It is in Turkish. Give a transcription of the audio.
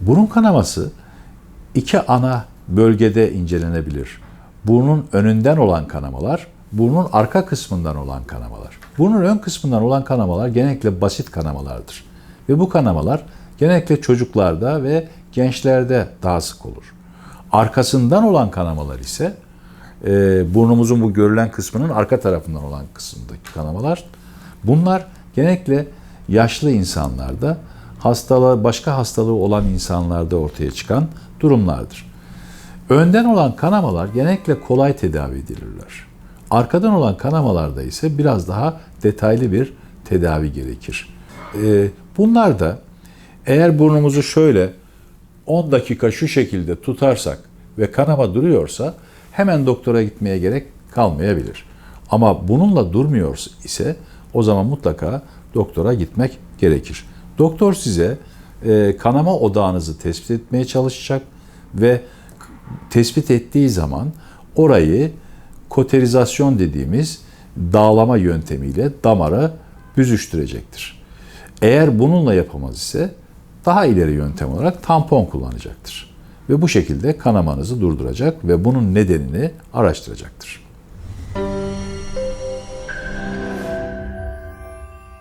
Burun kanaması iki ana bölgede incelenebilir. Burnun önünden olan kanamalar, burnun arka kısmından olan kanamalar. Burnun ön kısmından olan kanamalar genellikle basit kanamalardır. Ve bu kanamalar genellikle çocuklarda ve gençlerde daha sık olur. Arkasından olan kanamalar ise e, burnumuzun bu görülen kısmının arka tarafından olan kısımdaki kanamalar. Bunlar genellikle yaşlı insanlarda, hastalığı, başka hastalığı olan insanlarda ortaya çıkan durumlardır. Önden olan kanamalar genellikle kolay tedavi edilirler. Arkadan olan kanamalarda ise biraz daha detaylı bir tedavi gerekir. Ee, bunlar da eğer burnumuzu şöyle 10 dakika şu şekilde tutarsak ve kanama duruyorsa hemen doktora gitmeye gerek kalmayabilir. Ama bununla durmuyor ise o zaman mutlaka doktora gitmek gerekir. Doktor size e, kanama odağınızı tespit etmeye çalışacak ve tespit ettiği zaman orayı koterizasyon dediğimiz dağlama yöntemiyle damara büzüştürecektir. Eğer bununla yapamaz ise daha ileri yöntem olarak tampon kullanacaktır. Ve bu şekilde kanamanızı durduracak ve bunun nedenini araştıracaktır.